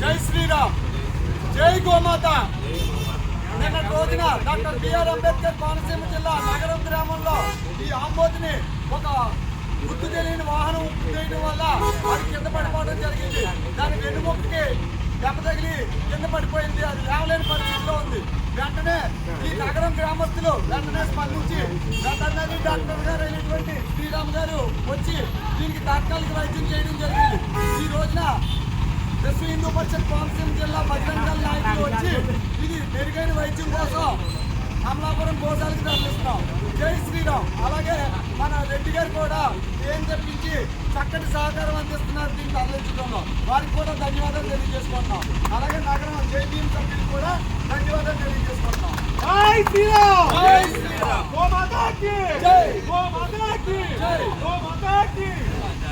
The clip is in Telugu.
జై శ్రీరామ్. జై గోమాత. నిన్నటి రోజున డాక్టర్ బిఆర్ అంబేద్కర్ కోనసీమ జిల్లా నగరం గ్రామంలో ఈ ఆంబోతిని ఒక గుర్తు తెలియని వాహనం చేయడం వల్ల అది కింద పడిపోవడం జరిగింది. దాని వెన్నుముక్కకి దెబ్బ తగిలి కింద పడిపోయింది. అది లేవలేని పరిస్థితిలో ఉంది. వెంటనే ఈ నగరం గ్రామస్తులు వెంటనే స్పందించి వెటర్నరీ డాక్టర్ గారు అయినటువంటి శ్రీరామ్ గారు వచ్చి తాత్కాలిక వైద్యం చేయడం జరిగింది. ఈ రోజున విశ్వ హిందూ పరిషత్ కోనసీమ జిల్లా బజరంగల్ నాయకులు వచ్చి ఇది మెరుగైన వైద్యం కోసం అమలాపురం గోశాలకు తరలిస్తున్నాం. జై శ్రీరామ్. అలాగే మన రెడ్డి గారు కూడా ఏం తెప్పించి చక్కటి సహకారం అందిస్తున్నారు దీన్ని తరలించడంలో. వారికి కూడా ధన్యవాదాలు తెలియజేసుకుంటున్నాం. అలాగే నగరం జై భీమ్ సభ్యులు కూడా ధన్యవాదాలు తెలియజేసుకుంటున్నాం. జై శ్రీరామ్!